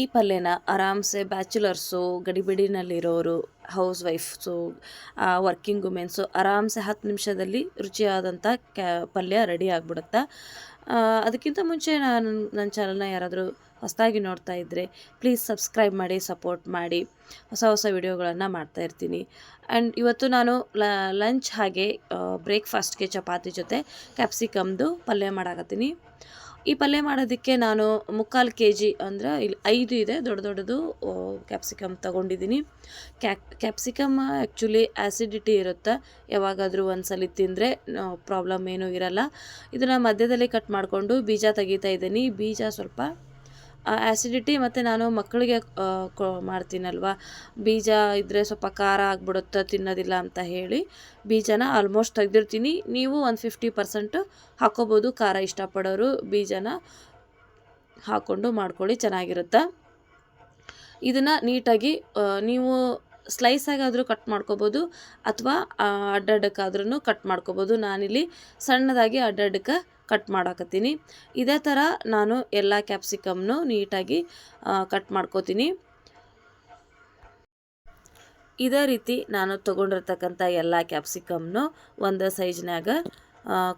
ಈ ಪಲ್ಯನ ಆರಾಮ್ಸೆ ಬ್ಯಾಚುಲರ್ಸು, ಗಡಿಬಿಡಿನಲ್ಲಿರೋರು ಹೌಸ್ ವೈಫ್ಸು ವರ್ಕಿಂಗ್ ವುಮೆನ್ಸು ಆರಾಮ್ಸೆ ಹತ್ತು ನಿಮಿಷದಲ್ಲಿ ರುಚಿಯಾದಂಥ ಕ್ಯಾ ಪಲ್ಯ ರೆಡಿ ಆಗಿಬಿಡುತ್ತೆ? ಅದಕ್ಕಿಂತ ಮುಂಚೆ ನಾನು ನನ್ನ ಚಾನಲ್ನ ಯಾರಾದರೂ ಹೊಸದಾಗಿ ನೋಡ್ತಾ ಇದ್ದರೆ ಪ್ಲೀಸ್ ಸಬ್ಸ್ಕ್ರೈಬ್ ಮಾಡಿ, ಸಪೋರ್ಟ್ ಮಾಡಿ. ಹೊಸ ಹೊಸ ವಿಡಿಯೋಗಳನ್ನು ಮಾಡ್ತಾ ಇರ್ತೀನಿ. ಆ್ಯಂಡ್ ಇವತ್ತು ನಾನು ಲಂಚ್ ಹಾಗೆ ಬ್ರೇಕ್ಫಾಸ್ಟ್ಗೆ ಚಪಾತಿ ಜೊತೆ ಕ್ಯಾಪ್ಸಿಕಮ್ದು ಪಲ್ಯ ಮಾಡಾಕತ್ತೀನಿ. ಈ ಪಲ್ಯ ಮಾಡೋದಕ್ಕೆ ನಾನು ಮುಕ್ಕಾಲು ಕೆ ಜಿ ಅಂದರೆ ಇಲ್ಲಿ ಐದು ಇದೆ, ದೊಡ್ಡ ದೊಡ್ಡದು ಕ್ಯಾಪ್ಸಿಕಮ್ ತಗೊಂಡಿದ್ದೀನಿ. ಕ್ಯಾಕ್ ಕ್ಯಾಪ್ಸಿಕಮ್ ಆ್ಯಕ್ಚುಲಿ ಆ್ಯಸಿಡಿಟಿ ಇರುತ್ತೆ. ಯಾವಾಗಾದರೂ ಒಂದ್ಸಲ ತಿಂದರೆ ಪ್ರಾಬ್ಲಮ್ ಏನೂ ಇರಲ್ಲ. ಇದನ್ನು ಮಧ್ಯದಲ್ಲಿ ಕಟ್ ಮಾಡಿಕೊಂಡು ಬೀಜ ತೆಗಿತಾ ಇದ್ದೀನಿ. ಬೀಜ ಸ್ವಲ್ಪ ಆ್ಯಸಿಡಿಟಿ ಮತ್ತು ನಾನು ಮಕ್ಕಳಿಗೆ ಮಾಡ್ತೀನಲ್ವ? ಬೀಜ ಇದ್ದರೆ ಸ್ವಲ್ಪ ಖಾರ ಆಗಿಬಿಡುತ್ತೆ, ತಿನ್ನೋದಿಲ್ಲ ಅಂತ ಹೇಳಿ ಬೀಜನ ಆಲ್ಮೋಸ್ಟ್ ತೆಗೆದಿರ್ತೀನಿ. ನೀವು ಒಂದು ಫಿಫ್ಟಿ ಪರ್ಸೆಂಟ್ ಹಾಕೋಬೋದು. ಖಾರ ಇಷ್ಟಪಡೋರು ಬೀಜನ ಹಾಕ್ಕೊಂಡು ಮಾಡ್ಕೊಳ್ಳಿ, ಚೆನ್ನಾಗಿರುತ್ತೆ? ಇದನ್ನು ನೀಟಾಗಿ ನೀವು ಸ್ಲೈಸಾಗಾದರೂ ಕಟ್ ಮಾಡ್ಕೋಬೋದು ಅಥವಾ ಅಡ್ಡಡ್ಡಕ್ಕಾದ್ರೂ ಕಟ್ ಮಾಡ್ಕೋಬೋದು. ನಾನಿಲ್ಲಿ ಸಣ್ಣದಾಗಿ ಅಡ್ಡಡ್ಡಕ್ಕೆ ಕಟ್ ಮಾಡಾಕತ್ತೀನಿ. ಇದೇ ಥರ ನಾನು ಎಲ್ಲ ಕ್ಯಾಪ್ಸಿಕಮ್ನು ನೀಟಾಗಿ ಕಟ್ ಮಾಡ್ಕೋತೀನಿ. ಇದೇ ರೀತಿ ನಾನು ತೊಗೊಂಡಿರ್ತಕ್ಕಂಥ ಎಲ್ಲ ಕ್ಯಾಪ್ಸಿಕಮ್ನು ಒಂದು ಸೈಜ್ನಾಗ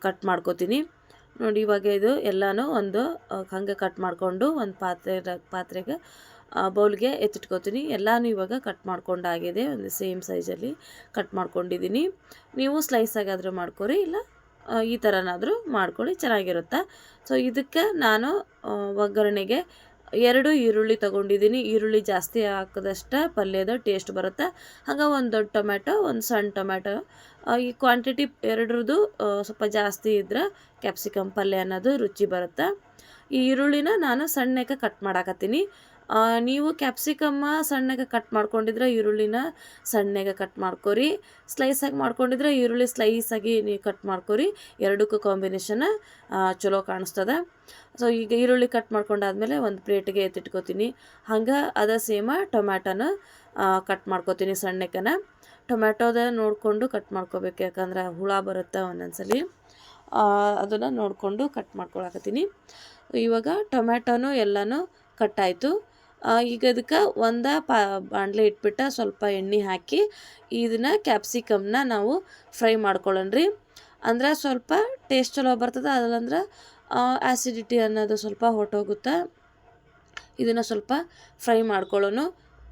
ಕಟ್ ಮಾಡ್ಕೋತೀನಿ. ನೋಡಿ ಇವಾಗ ಇದು ಎಲ್ಲನೂ ಒಂದು ಹಂಗೆ ಕಟ್ ಮಾಡಿಕೊಂಡು ಒಂದು ಪಾತ್ರೆ, ಪಾತ್ರೆಗೆ ಬೌಲ್ಗೆ ಎತ್ತಿಟ್ಕೋತೀನಿ. ಎಲ್ಲನೂ ಇವಾಗ ಕಟ್ ಮಾಡ್ಕೊಂಡಾಗಿದೆ ಒಂದು ಸೇಮ್ ಸೈಜಲ್ಲಿ ಕಟ್ ಮಾಡ್ಕೊಂಡಿದ್ದೀನಿ. ನೀವು ಸ್ಲೈಸ್ ಆಗಾದರೂ ಮಾಡ್ಕೊರಿ, ಇಲ್ಲ? ಈ ಥರನಾದರೂ ಮಾಡ್ಕೊಳ್ಳಿ, ಚೆನ್ನಾಗಿರುತ್ತೆ. ಸೊ ಇದಕ್ಕೆ ನಾನು ಒಗ್ಗರಣೆಗೆ ಎರಡು ಈರುಳ್ಳಿ ತೊಗೊಂಡಿದ್ದೀನಿ. ಈರುಳ್ಳಿ ಜಾಸ್ತಿ ಹಾಕಿದಷ್ಟೇ ಪಲ್ಯದ ಟೇಸ್ಟ್ ಬರುತ್ತೆ. ಹಾಗೆ ಒಂದು ದೊಡ್ಡ ಟೊಮ್ಯಾಟೊ, ಒಂದು ಸಣ್ಣ ಟೊಮ್ಯಾಟೊ. ಈ ಕ್ವಾಂಟಿಟಿ ಎರಡರದ್ದು ಸ್ವಲ್ಪ ಜಾಸ್ತಿ ಇದ್ದರೆ ಕ್ಯಾಪ್ಸಿಕಮ್ ಪಲ್ಯ ಅನ್ನೋದು ರುಚಿ ಬರುತ್ತೆ. ಈ ಈರುಳ್ಳಿನ ನಾನು ಸಣ್ಣಕ್ಕೆ ಕಟ್ ಮಾಡಾಕತ್ತೀನಿ. ನೀವು ಕ್ಯಾಪ್ಸಿಕಮ್ಮ ಸಣ್ಣಗೆ ಕಟ್ ಮಾಡ್ಕೊಂಡಿದ್ರೆ ಈರುಳ್ಳಿನ ಸಣ್ಣಗೆ ಕಟ್ ಮಾಡ್ಕೊರಿ. ಸ್ಲೈಸಾಗಿ ಮಾಡ್ಕೊಂಡಿದ್ರೆ ಈರುಳ್ಳಿ ಸ್ಲೈಸಾಗಿ ನೀವು ಕಟ್ ಮಾಡ್ಕೊರಿ. ಎರಡಕ್ಕೂ ಕಾಂಬಿನೇಷನ್ ಚಲೋ ಕಾಣಿಸ್ತದೆ. ಸೊ ಈಗ ಈರುಳ್ಳಿ ಕಟ್ ಮಾಡ್ಕೊಂಡಾದ್ಮೇಲೆ ಒಂದು ಪ್ಲೇಟಿಗೆ ಎತ್ತಿಟ್ಕೋತೀನಿ. ಹಂಗೆ ಅದ ಸೇಮ ಟೊಮ್ಯಾಟೋನ ಕಟ್ ಮಾಡ್ಕೋತೀನಿ ಸಣ್ಣಕ್ಕನ. ಟೊಮ್ಯಾಟೋದ ನೋಡಿಕೊಂಡು ಕಟ್ ಮಾಡ್ಕೋಬೇಕು. ಯಾಕಂದ್ರೆ ಹುಳ ಬರುತ್ತೆ ಒಂದೊಂದ್ಸಲಿ. ಅದನ್ನು ನೋಡಿಕೊಂಡು ಕಟ್ ಮಾಡ್ಕೊಳಕತ್ತೀನಿ. ಇವಾಗ ಟೊಮ್ಯಾಟೋನು ಎಲ್ಲನೂ ಕಟ್ಟಾಯಿತು ಈಗ ಅದಕ್ಕೆ ಒಂದು ಪಾ, ಬಾಣಲೆ ಇಟ್ಬಿಟ್ಟು ಸ್ವಲ್ಪ ಎಣ್ಣೆ ಹಾಕಿ ಇದನ್ನು ಕ್ಯಾಪ್ಸಿಕಮ್ನ ನಾವು ಫ್ರೈ ಮಾಡ್ಕೊಳ್ಳೋಣ್ರಿ ಅಂದ್ರೆ ಸ್ವಲ್ಪ ಟೇಸ್ಟ್ ಚಲೋ ಬರ್ತದೆ ಅದಲ್ಲಂದ್ರೆ ಆ್ಯಸಿಡಿಟಿ ಅನ್ನೋದು ಸ್ವಲ್ಪ ಹೊಟ್ಟೋಗುತ್ತೆ ಇದನ್ನು ಸ್ವಲ್ಪ ಫ್ರೈ ಮಾಡ್ಕೊಳ್ಳೋಣ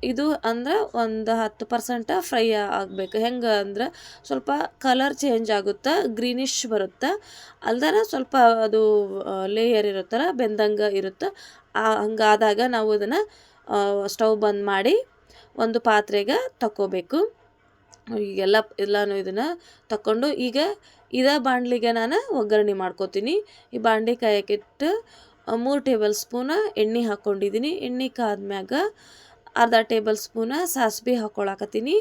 ಇದು ಅಂದ್ರೆ ಒಂದು ಹತ್ತು ಪರ್ಸೆಂಟ್ ಫ್ರೈ ಆಗಬೇಕು. ಹೆಂಗೆ ಅಂದ್ರೆ ಸ್ವಲ್ಪ ಕಲರ್ ಚೇಂಜ್ ಆಗುತ್ತೆ ಗ್ರೀನಿಶ್ ಬರುತ್ತೆ. ಅಲ್ದರ ಸ್ವಲ್ಪ ಅದು ಲೇಯರ್ ಇರುತ್ತಲ್ಲ, ಬೆಂದಂಗೆ ಇರುತ್ತೆ. ಹಂಗಾದಾಗ ನಾವು ಅದನ್ನು ಸ್ಟವ್ ಬಂದ್ ಮಾಡಿ ಒಂದು ಪಾತ್ರೆಗೆ ತಕ್ಕೋಬೇಕು. ಈಗೆಲ್ಲ ಎಲ್ಲನೂ ಇದನ್ನು ತಕ್ಕೊಂಡು ಈಗ ಇದೇ ಬಾಣಲಿಗೆ ನಾನು ಒಗ್ಗರಣೆ ಮಾಡ್ಕೋತೀನಿ. ಈ ಬಾಣಲಿ ಕಾಯಕ್ಕಿಟ್ಟು ಮೂರು ಟೇಬಲ್ ಸ್ಪೂನ ಎಣ್ಣೆ ಹಾಕ್ಕೊಂಡಿದ್ದೀನಿ ಎಣ್ಣೆ ಕಾದ್ಮ್ಯಾಗ ಅರ್ಧ ಟೇಬಲ್ ಸ್ಪೂನ ಸಾಸಿವೆ ಹಾಕ್ಕೊಳಕತ್ತೀನಿ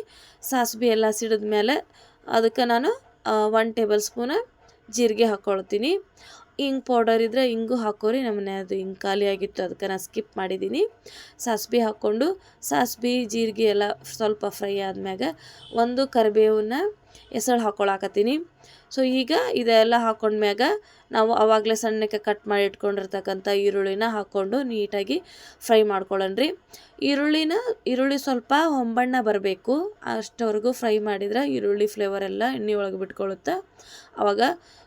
ಸಾಸಿವೆ ಎಲ್ಲ ಸಿಡಿದ್ಮೇಲೆ ಅದಕ್ಕೆ ನಾನು ಒನ್ ಟೇಬಲ್ ಸ್ಪೂನ ಜೀರಿಗೆ ಹಾಕ್ಕೊಳ್ತೀನಿ ಇಂಗ್ ಪೌಡರ್ ಇದ್ದರೆ ಹಿಂಗೂ ಹಾಕೋರಿ, ನಮ್ಮನೆ ಅದು ಹಿಂಗೆ ಖಾಲಿ ಆಗಿತ್ತು, ಅದಕ್ಕೆ ನಾನು ಸ್ಕಿಪ್ ಮಾಡಿದ್ದೀನಿ ಸಾಸ್ಬಿ ಹಾಕ್ಕೊಂಡು ಸಾಸ್ಬಿ ಜೀರಿಗೆ ಎಲ್ಲ ಸ್ವಲ್ಪ ಫ್ರೈ ಆದ್ಮ್ಯಾಗ ಒಂದು ಕರಿಬೇವನ್ನ ಹೆಸಳು ಹಾಕ್ಕೊಳಕತ್ತೀನಿ ಸೊ ಈಗ ಇದೆಲ್ಲ ಹಾಕ್ಕೊಂಡ್ಮ್ಯಾಗ ನಾವು ಆವಾಗಲೇ ಸಣ್ಣಕ್ಕೆ ಕಟ್ ಮಾಡಿ ಇಟ್ಕೊಂಡಿರ್ತಕ್ಕಂಥ ಈರುಳ್ಳಿನ ಹಾಕ್ಕೊಂಡು ನೀಟಾಗಿ ಫ್ರೈ ಮಾಡ್ಕೊಳ್ಳೋಣ್ರಿ ಈರುಳ್ಳಿನ, ಈರುಳ್ಳಿ ಸ್ವಲ್ಪ ಹೊಂಬಣ್ಣ ಬರಬೇಕು. ಅಷ್ಟವರೆಗೂ ಫ್ರೈ ಮಾಡಿದ್ರೆ ಈರುಳ್ಳಿ ಫ್ಲೇವರ್ ಎಲ್ಲ ಎಣ್ಣೆ ಒಳಗೆ ಬಿಟ್ಕೊಳ್ಳುತ್ತೆ ಆವಾಗ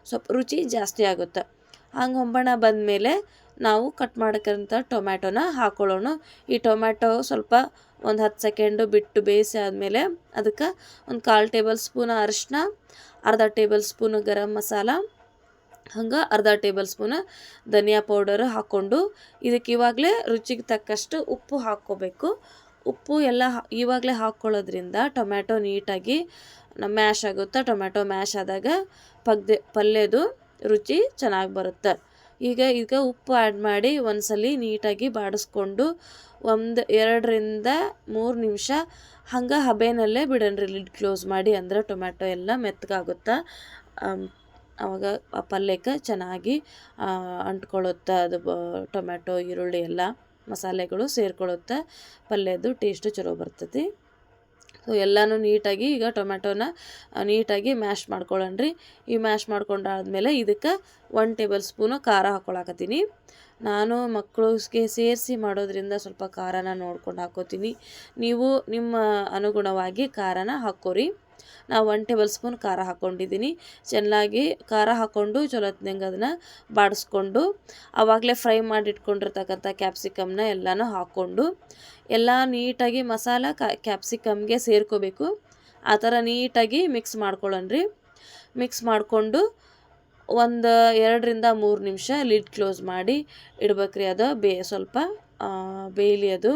ಸ್ವಲ್ಪ ರುಚಿ ಜಾಸ್ತಿ ಆಗುತ್ತೆ. ಹಂಗೆ ಬಂದ ಮೇಲೆ ನಾವು ಕಟ್ ಮಾಡೋಕ್ಕಂಥ ಟೊಮ್ಯಾಟೋನ ಹಾಕೊಳ್ಳೋಣ. ಈ ಟೊಮ್ಯಾಟೊ ಸ್ವಲ್ಪ ಒಂದು ಹತ್ತು ಸೆಕೆಂಡು ಬಿಟ್ಟು ಬೇಯಿಸಿ ಆದಮೇಲೆ ಅದಕ್ಕೆ ಒಂದು ಕಾಲು ಟೇಬಲ್ ಸ್ಪೂನ್ ಅರಿಶಿನ ಅರ್ಧ ಟೇಬಲ್ ಸ್ಪೂನ್ ಗರಂ ಮಸಾಲ, ಹಂಗೆ ಅರ್ಧ ಟೇಬಲ್ ಸ್ಪೂನ್ ಧನಿಯಾ ಪೌಡರ್ ಹಾಕ್ಕೊಂಡು ಇದಕ್ಕೆ ಇವಾಗಲೇ ರುಚಿಗೆ ತಕ್ಕಷ್ಟು ಉಪ್ಪು ಹಾಕ್ಕೋಬೇಕು. ಉಪ್ಪು ಎಲ್ಲ ಇವಾಗಲೇ ಹಾಕ್ಕೊಳ್ಳೋದ್ರಿಂದ ಟೊಮ್ಯಾಟೊ ನೀಟಾಗಿ ಮ್ಯಾಶ್ ಆಗುತ್ತೆ, ಟೊಮ್ಯಾಟೊ ಮ್ಯಾಶ್ ಆದಾಗ ಪಗ್ದೆ, ಪಲ್ಯದು ರುಚಿ ಚೆನ್ನಾಗಿ ಬರುತ್ತೆ. ಈಗ ಈಗ ಉಪ್ಪು ಆ್ಯಡ್ ಮಾಡಿ ಒಂದ್ಸಲಿ ನೀಟಾಗಿ ಬಾಡಿಸ್ಕೊಂಡು ಒಂದು ಎರಡರಿಂದ ಮೂರು ನಿಮಿಷ ಹಂಗೆ ಹಬೆನಲ್ಲೇ ಬಿಡೋಣ್ರಿ ಲಿಡ್ ಕ್ಲೋಸ್ ಮಾಡಿ ಅಂದ್ರೆ ಟೊಮ್ಯಾಟೊ ಎಲ್ಲ ಮೆತ್ತಗಾಗುತ್ತೆ ಅವಾಗ ಆ ಪಲ್ಯಕ್ಕೆ ಚೆನ್ನಾಗಿ ಅಂಟ್ಕೊಳ್ಳುತ್ತೆ ಅದು ಟೊಮ್ಯಾಟೊ, ಈರುಳ್ಳಿ ಎಲ್ಲ ಮಸಾಲೆಗಳು ಸೇರ್ಕೊಳ್ಳುತ್ತೆ ಪಲ್ಯದ್ದು ಟೇಸ್ಟು ಚಲೋ ಬರ್ತೈತಿ. ಸೊ ಎಲ್ಲನೂ ನೀಟಾಗಿ ಈಗ ಟೊಮ್ಯಾಟೋನ ನೀಟಾಗಿ ಮ್ಯಾಶ್ ಮಾಡ್ಕೊಳ್ಳೋಣ್ರಿ. ಈ ಮ್ಯಾಶ್ ಮಾಡ್ಕೊಂಡಾದ್ಮೇಲೆ ಇದಕ್ಕೆ ಒನ್ ಟೇಬಲ್ ಸ್ಪೂನು ಖಾರ ಹಾಕ್ಕೊಳಕತ್ತೀನಿ. ನಾನು ಮಕ್ಕಳಿಗೆ ಸೇರಿಸಿ ಮಾಡೋದರಿಂದ ಸ್ವಲ್ಪ ಖಾರನ ನೋಡ್ಕೊಂಡು ಹಾಕೋತೀನಿ. ನೀವು ನಿಮ್ಮ ಅನುಗುಣವಾಗಿ ಖಾರನ ಹಾಕೋರಿ. ನಾವು ಒನ್ ಟೇಬಲ್ ಸ್ಪೂನ್ ಖಾರ ಹಾಕ್ಕೊಂಡಿದ್ದೀನಿ ಚೆನ್ನಾಗಿ ಖಾರ ಹಾಕ್ಕೊಂಡು ಚಲೋತ್ನಂಗೆ ಅದನ್ನು ಬಾಡಿಸ್ಕೊಂಡು ಆವಾಗಲೇ ಫ್ರೈ ಮಾಡಿ ಇಟ್ಕೊಂಡಿರ್ತಕ್ಕಂಥ ಕ್ಯಾಪ್ಸಿಕಮ್ನ ಎಲ್ಲನೂ ಹಾಕ್ಕೊಂಡು ಎಲ್ಲ ನೀಟಾಗಿ ಮಸಾಲ ಕ್ಯಾಪ್ಸಿಕಮ್ಗೆ ಸೇರ್ಕೋಬೇಕು. ಆ ಥರ ನೀಟಾಗಿ ಮಿಕ್ಸ್ ಮಾಡ್ಕೊಳ್ಳೋಣ್ರಿ ಮಿಕ್ಸ್ ಮಾಡಿಕೊಂಡು ಒಂದು ಎರಡರಿಂದ ಮೂರು ನಿಮಿಷ ಲಿಡ್ ಕ್ಲೋಸ್ ಮಾಡಿ ಇಡ್ಬೇಕ್ರಿ ಅದು ಬೇ, ಸ್ವಲ್ಪ ಬೇಯಲಿ ಅದು.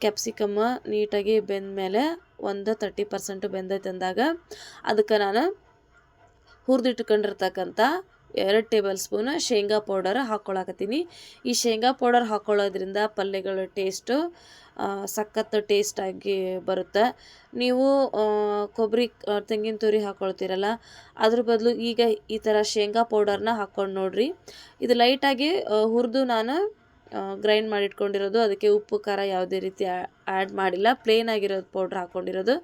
ಕ್ಯಾಪ್ಸಿಕಮ್ಮ ನೀಟಾಗಿ ಬೆಂದ ಮೇಲೆ ಒಂದು ತರ್ಟಿ ಪರ್ಸೆಂಟ್ ಬೆಂದೈತೆ ಅಂದಾಗ, ಅದಕ್ಕೆ ನಾನು ಹುರಿದಿಟ್ಕೊಂಡಿರ್ತಕ್ಕಂಥ ಎರಡು ಟೇಬಲ್ ಸ್ಪೂನ್ ಶೇಂಗಾ ಪೌಡರ್ ಹಾಕ್ಕೊಳಕತ್ತೀನಿ ಈ ಶೇಂಗಾ ಪೌಡರ್ ಹಾಕ್ಕೊಳ್ಳೋದ್ರಿಂದ ಪಲ್ಯಗಳ ಟೇಸ್ಟು ಸಖತ್ ಟೇಸ್ಟಾಗಿ ಬರುತ್ತೆ. ನೀವು ಕೊಬ್ಬರಿ ತೆಂಗಿನ ತುರಿ ಹಾಕ್ಕೊಳ್ತೀರಲ್ಲ ಅದ್ರ ಬದಲು ಈಗ ಈ ಥರ ಶೇಂಗಾ ಪೌಡರ್ನ ಹಾಕ್ಕೊಂಡು ನೋಡ್ರಿ. ಇದು ಲೈಟಾಗಿ ಹುರಿದು ನಾನು ಗ್ರೈಂಡ್ ಮಾಡಿಟ್ಕೊಂಡಿರೋದು. ಅದಕ್ಕೆ ಉಪ್ಪು, ಖಾರ ಯಾವುದೇ ರೀತಿ ಆ್ಯಡ್ ಮಾಡಿಲ್ಲ. ಪ್ಲೇನ್ ಆಗಿರೋದು ಪೌಡ್ರ್ ಹಾಕ್ಕೊಂಡಿರೋದು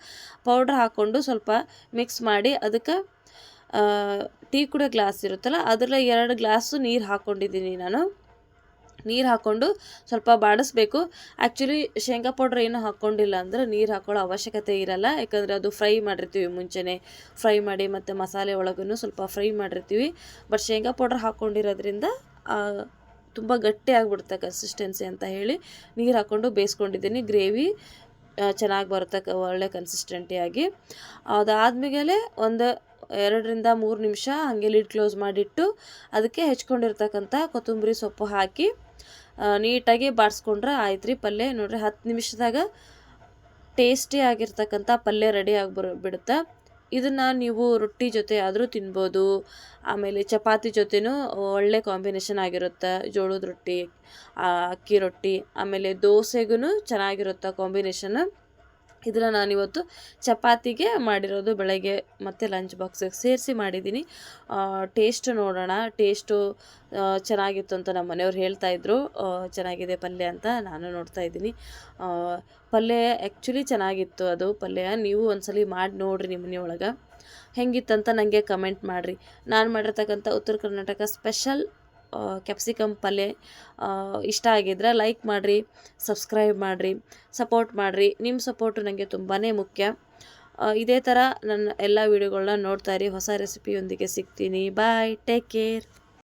ಪೌಡ್ರ್ ಹಾಕ್ಕೊಂಡು ಸ್ವಲ್ಪ ಮಿಕ್ಸ್ ಮಾಡಿ ಅದಕ್ಕೆ ಟೀ ಕೂಡ ಗ್ಲಾಸ್ ಇರುತ್ತಲ್ಲ, ಅದರಲ್ಲಿ ಎರಡು ಗ್ಲಾಸು ನೀರು ಹಾಕ್ಕೊಂಡಿದ್ದೀನಿ ನಾನು. ನೀರು ಹಾಕ್ಕೊಂಡು ಸ್ವಲ್ಪ ಬಾಡಿಸ್ಬೇಕು. ಆ್ಯಕ್ಚುಲಿ ಶೇಂಗಾ ಪೌಡ್ರ್ ಏನು ಹಾಕ್ಕೊಂಡಿಲ್ಲ ಅಂದ್ರೆ ನೀರು ಹಾಕ್ಕೊಳ್ಳೋ ಅವಶ್ಯಕತೆ ಇರಲ್ಲ. ಯಾಕಂದರೆ ಅದು ಫ್ರೈ ಮಾಡಿರ್ತೀವಿ ಮುಂಚೆನೇ. ಫ್ರೈ ಮಾಡಿ ಮತ್ತು ಮಸಾಲೆ ಒಳಗೂ ಸ್ವಲ್ಪ ಫ್ರೈ ಮಾಡಿರ್ತೀವಿ. ಬಟ್ ಶೇಂಗಾ ಪೌಡ್ರ್ ಹಾಕ್ಕೊಂಡಿರೋದ್ರಿಂದ ತುಂಬ ಗಟ್ಟಿ ಆಗಿಬಿಡುತ್ತೆ ಕನ್ಸಿಸ್ಟೆನ್ಸಿ ಅಂತ ಹೇಳಿ ನೀರು ಹಾಕ್ಕೊಂಡು ಬೇಯಿಸ್ಕೊಂಡಿದ್ದೀನಿ. ಗ್ರೇವಿ ಚೆನ್ನಾಗಿ ಬರುತ್ತೆ ಒಳ್ಳೆ ಕನ್ಸಿಸ್ಟೆಂಟಿಯಾಗಿ ಅದಾದ್ಮೇಲೆ ಒಂದು ಎರಡರಿಂದ ಮೂರು ನಿಮಿಷ ಹಾಗೆ ಲಿಡ್ ಕ್ಲೋಸ್ ಮಾಡಿಟ್ಟು ಅದಕ್ಕೆ ಹೆಚ್ಕೊಂಡಿರ್ತಕ್ಕಂಥ ಕೊತ್ತಂಬರಿ ಸೊಪ್ಪು ಹಾಕಿ ನೀಟಾಗಿ ಬಾಡಿಸ್ಕೊಂಡ್ರೆ ಆಯ್ತು ರೀ ಪಲ್ಯ. ನೋಡಿರಿ, ಹತ್ತು ನಿಮಿಷದಾಗ ಟೇಸ್ಟಿ ಆಗಿರ್ತಕ್ಕಂಥ ಪಲ್ಯ ರೆಡಿ ಆಗಿ ಬಿಡುತ್ತೆ. ಇದನ್ನು ನೀವು ರೊಟ್ಟಿ ಜೊತೆ ಆದರೂ ತಿನ್ಬೋದು. ಆಮೇಲೆ ಚಪಾತಿ ಜೊತೆನೂ ಒಳ್ಳೆ ಕಾಂಬಿನೇಷನ್ ಆಗಿರುತ್ತೆ. ಜೋಳದ ರೊಟ್ಟಿ ಅಕ್ಕಿ ರೊಟ್ಟಿ, ಆಮೇಲೆ ದೋಸೆಗೂ ಚೆನ್ನಾಗಿರುತ್ತೆ ಕಾಂಬಿನೇಷನ್ ಇದನ್ನು ನಾನಿವತ್ತು ಚಪಾತಿಗೆ ಮಾಡಿರೋದು ಬೆಳಗ್ಗೆ ಮತ್ತು ಲಂಚ್ ಬಾಕ್ಸಿಗೆ ಸೇರಿಸಿ ಮಾಡಿದ್ದೀನಿ. ಟೇಸ್ಟ್ ನೋಡೋಣ. ಟೇಸ್ಟು ಚೆನ್ನಾಗಿತ್ತು ಅಂತ ನಮ್ಮ ಮನೆಯವ್ರು ಹೇಳ್ತಾಯಿದ್ರು ಚೆನ್ನಾಗಿದೆ ಪಲ್ಯ ಅಂತ ನಾನು ನೋಡ್ತಾ ಇದ್ದೀನಿ. ಪಲ್ಯ ಆ್ಯಕ್ಚುಲಿ ಚೆನ್ನಾಗಿತ್ತು ಅದು. ಪಲ್ಯ ನೀವು ಒಂದ್ಸಲಿ ಮಾಡಿ ನೋಡಿರಿ ನಿಮ್ಮ ಮನೆಯೊಳಗೆ. ಹೆಂಗಿತ್ತಂತ ನನಗೆ ಕಮೆಂಟ್ ಮಾಡಿರಿ. ನಾನು ಮಾಡಿರ್ತಕ್ಕಂಥ ಉತ್ತರ ಕರ್ನಾಟಕ ಸ್ಪೆಷಲ್ ಕ್ಯಾಪ್ಸಿಕಮ್ ಪಲ್ಯ ಇಷ್ಟ ಆಗಿದ್ರೆ ಲೈಕ್ ಮಾಡಿರಿ ಸಬ್ಸ್ಕ್ರೈಬ್ ಮಾಡಿರಿ ಸಪೋರ್ಟ್ ಮಾಡಿರಿ. ನಿಮ್ಮ ಸಪೋರ್ಟು ನನಗೆ ತುಂಬಾ ಮುಖ್ಯ. ಇದೇ ಥರ ನನ್ನ ಎಲ್ಲ ವೀಡಿಯೋಗಳನ್ನ ನೋಡ್ತಾ ಇರಿ. ಹೊಸ ರೆಸಿಪಿಯೊಂದಿಗೆ ಸಿಗ್ತೀನಿ. Bye take care